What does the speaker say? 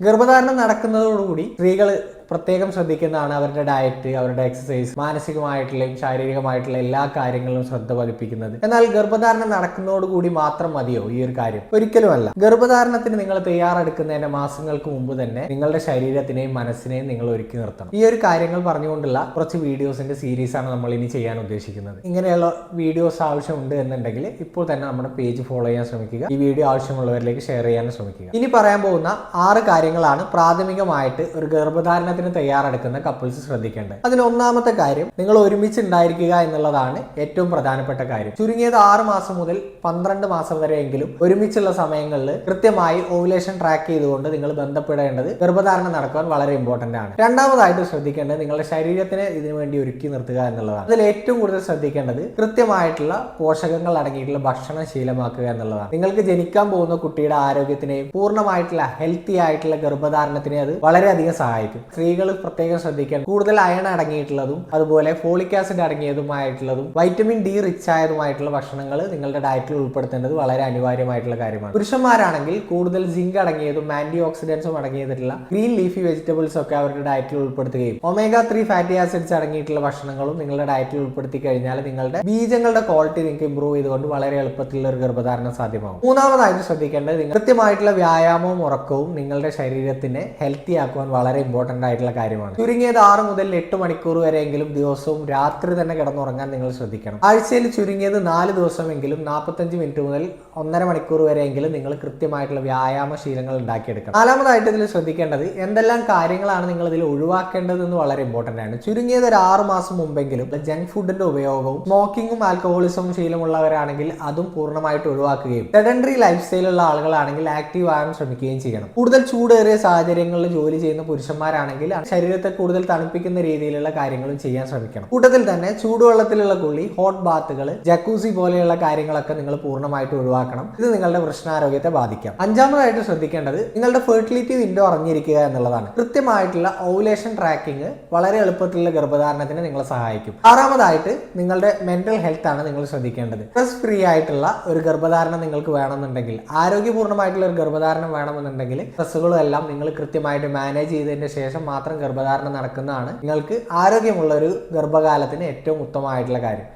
ഗർഭധാരണം നടക്കുന്നതോടുകൂടി സ്ത്രീകൾ പ്രത്യേകം ശ്രദ്ധിക്കുന്നതാണ് അവരുടെ ഡയറ്റ് അവരുടെ എക്സസൈസ് മാനസികമായിട്ടുള്ളയും ശാരീരികമായിട്ടുള്ള എല്ലാ കാര്യങ്ങളിലും ശ്രദ്ധ പതിപ്പിക്കുന്നത്. എന്നാൽ ഗർഭധാരണം നടക്കുന്നതോടുകൂടി മാത്രം മതിയോ ഈ ഒരു കാര്യം? ഒരിക്കലുമല്ല. ഗർഭധാരണത്തിന് നിങ്ങൾ തയ്യാറെടുക്കുന്നതിന്റെ മാസങ്ങൾക്ക് മുമ്പ് തന്നെ നിങ്ങളുടെ ശരീരത്തിനെയും മനസ്സിനെയും നിങ്ങൾ ഒരുക്കി നിർത്തണം. ഈ ഒരു കാര്യങ്ങൾ പറഞ്ഞുകൊണ്ടുള്ള കുറച്ച് വീഡിയോസിന്റെ സീരീസ് ആണ് നമ്മൾ ഇനി ചെയ്യാൻ ഉദ്ദേശിക്കുന്നത്. ഇങ്ങനെയുള്ള വീഡിയോസ് ആവശ്യമുണ്ട് എന്നുണ്ടെങ്കിൽ ഇപ്പോൾ തന്നെ നമ്മുടെ പേജ് ഫോളോ ചെയ്യാൻ ശ്രമിക്കുക. ഈ വീഡിയോ ആവശ്യമുള്ളവരിലേക്ക് ഷെയർ ചെയ്യാൻ ശ്രമിക്കുക. ഇനി പറയാൻ പോകുന്ന ആറ് കാര്യങ്ങളാണ് പ്രാഥമികമായിട്ട് ഒരു ഗർഭധാരണത്തിന് തയ്യാറെടുക്കുന്ന കപ്പിൾസ് ശ്രദ്ധിക്കേണ്ടത്. അതിൽ ഒന്നാമത്തെ കാര്യം നിങ്ങൾ ഒരുമിച്ച് ഉണ്ടായിരിക്കുക എന്നുള്ളതാണ് ഏറ്റവും പ്രധാനപ്പെട്ട കാര്യം. ചുരുങ്ങിയത് ആറ് മാസം മുതൽ പന്ത്രണ്ട് മാസം വരെയെങ്കിലും ഒരുമിച്ചുള്ള സമയങ്ങളിൽ കൃത്യമായി ഓവുലേഷൻ ട്രാക്ക് ചെയ്തുകൊണ്ട് നിങ്ങൾ ബന്ധപ്പെടേണ്ടത് ഗർഭധാരണം നടക്കാൻ വളരെ ഇമ്പോർട്ടന്റ് ആണ്. രണ്ടാമതായിട്ട് ശ്രദ്ധിക്കേണ്ടത് നിങ്ങളുടെ ശരീരത്തിനെ ഇതിനു വേണ്ടി ഒരുക്കി നിർത്തുക എന്നുള്ളതാണ്. അതിൽ ഏറ്റവും കൂടുതൽ ശ്രദ്ധിക്കേണ്ടത് കൃത്യമായിട്ടുള്ള പോഷകങ്ങൾ അടങ്ങിയിട്ടുള്ള ഭക്ഷണം ശീലമാക്കുക എന്നുള്ളതാണ്. നിങ്ങൾക്ക് ജനിക്കാൻ പോകുന്ന കുട്ടിയുടെ ആരോഗ്യത്തിനെയും പൂർണമായിട്ടുള്ള ഹെൽത്തി ആയിട്ടുള്ള ഗർഭധാരണത്തിനെ അത് വളരെയധികം സഹായിക്കും. സ്ത്രീകൾ പ്രത്യേകം ശ്രദ്ധിക്കണം കൂടുതൽ അയൺ അടങ്ങിയിട്ടുള്ളതും അതുപോലെ ഫോളിക് ആസിഡ് അടങ്ങിയതുമായിട്ടുള്ളതും വൈറ്റമിൻ ഡി റിച്ച് ആയതുമായിട്ടുള്ള ഭക്ഷണങ്ങൾ നിങ്ങളുടെ ഡയറ്റിൽ ഉൾപ്പെടുത്തേണ്ടത് വളരെ അനിവാര്യമായിട്ടുള്ള കാര്യമാണ്. പുരുഷന്മാരാണെങ്കിൽ കൂടുതൽ സിങ്ക് അടങ്ങിയതും ആന്റി ഓക്സിഡൻസും അടങ്ങിയതിട്ടുള്ള ഗ്രീൻ ലീഫി വെജിറ്റബിൾസ് ഒക്കെ അവരുടെ ഡയറ്റിൽ ഉൾപ്പെടുത്തുകയും ഒമേഗ ത്രീ ഫാറ്റി ആസിഡ്സ് അടങ്ങിയിട്ടുള്ള ഭക്ഷണങ്ങളും നിങ്ങളുടെ ഡയറ്റിൽ ഉൾപ്പെടുത്തി കഴിഞ്ഞാൽ നിങ്ങളുടെ ബീജങ്ങളുടെ ക്വാളിറ്റി നിങ്ങൾക്ക് ഇമ്പ്രൂവ് ചെയ്തുകൊണ്ട് വളരെ എളുപ്പത്തിലുള്ള ഒരു ഗർഭധാരണം സാധ്യമാകും. മൂന്നാമതായിട്ട് ശ്രദ്ധിക്കേണ്ടത് കൃത്യമായിട്ടുള്ള വ്യായാമവും ഉറക്കവും നിങ്ങളുടെ ശരീരത്തിനെ ഹെൽത്തി ആക്കുവാൻ വളരെ ഇമ്പോർട്ടന്റ് ആയിട്ടുള്ള കാര്യമാണ്. ചുരുങ്ങിയത് ആറ് മുതൽ എട്ട് മണിക്കൂർ വരെയെങ്കിലും ദിവസവും രാത്രി തന്നെ കിടന്നുറങ്ങാൻ നിങ്ങൾ ശ്രദ്ധിക്കണം. ആഴ്ചയിൽ ചുരുങ്ങിയത് നാല് ദിവസമെങ്കിലും നാൽപ്പത്തഞ്ച് മിനിറ്റ് മുതൽ ഒന്നര മണിക്കൂർ വരെയെങ്കിലും നിങ്ങൾ കൃത്യമായിട്ടുള്ള വ്യായാമ ശീലങ്ങൾ ഉണ്ടാക്കിയെടുക്കണം. നാലാമതായിട്ട് ഇതിൽ ശ്രദ്ധിക്കേണ്ടത് എന്തെല്ലാം കാര്യങ്ങളാണ് നിങ്ങൾ ഇതിൽ ഒഴിവാക്കേണ്ടതെന്ന് വളരെ ഇമ്പോർട്ടന്റ് ആണ്. ചുരുങ്ങിയത് ഒരു ആറ് മാസം മുമ്പെങ്കിലും ജങ്ക് ഫുഡിന്റെ ഉപയോഗവും സ്മോക്കിങ്ങും ആൽക്കഹോളിസവും ശീലമുള്ളവരാണെങ്കിൽ അതും പൂർണമായിട്ട് ഒഴിവാക്കുകയും സെഡൻഡറി ലൈഫ് സ്റ്റൈലുള്ള ആളുകളാണെങ്കിൽ ആക്റ്റീവ് ആകാൻ ശ്രമിക്കുകയും ചെയ്യണം. കൂടുതൽ ചൂടേറിയ സാഹചര്യങ്ങളിൽ ജോലി ചെയ്യുന്ന പുരുഷന്മാരാണെങ്കിൽ ശരീരത്തെ കൂടുതൽ തണുപ്പിക്കുന്ന രീതിയിലുള്ള കാര്യങ്ങളും ചെയ്യാൻ ശ്രമിക്കണം. കൂട്ടത്തിൽ തന്നെ ചൂടുവെള്ളത്തിലുള്ള കുളി ഹോട്ട് ബാത്തുകൾ ജക്കൂസി പോലെയുള്ള കാര്യങ്ങളൊക്കെ നിങ്ങൾ പൂർണമായിട്ട് ഒഴിവാക്കണം. ഇത് നിങ്ങളുടെ വൃഷ്ണാരോഗ്യത്തെ ബാധിക്കാം. അഞ്ചാമതായിട്ട് ശ്രദ്ധിക്കേണ്ടത് നിങ്ങളുടെ ഫെർട്ടിലിറ്റി വിൻഡോ അറിഞ്ഞിരിക്കുക എന്നുള്ളതാണ്. കൃത്യമായിട്ടുള്ള ഓവുലേഷൻ ട്രാക്കിംഗ് വളരെ എളുപ്പത്തിലുള്ള ഗർഭധാരണത്തിന് നിങ്ങളെ സഹായിക്കും. ആറാമതായിട്ട് നിങ്ങളുടെ മെന്റൽ ഹെൽത്ത് ആണ് നിങ്ങൾ ശ്രദ്ധിക്കേണ്ടത്. സ്ട്രെസ് ഫ്രീ ആയിട്ടുള്ള ഒരു ഗർഭധാരണം നിങ്ങൾക്ക് വേണമെന്നുണ്ടെങ്കിൽ ആരോഗ്യപൂർണമായിട്ടുള്ള ഒരു ഗർഭധാരണം വേണമെന്നുണ്ടെങ്കിൽ സ്ട്രെസ്സുകളും എല്ലാം നിങ്ങൾ കൃത്യമായിട്ട് മാനേജ് ചെയ്തതിന് ശേഷം മാത്രം ഗർഭധാരണം നടക്കുന്നതാണ്. നിങ്ങൾക്ക് ആരോഗ്യമുള്ള ഒരു ഗർഭകാലത്തിന് ഏറ്റവും ഉത്തമമായിട്ടുള്ള കാര്യം.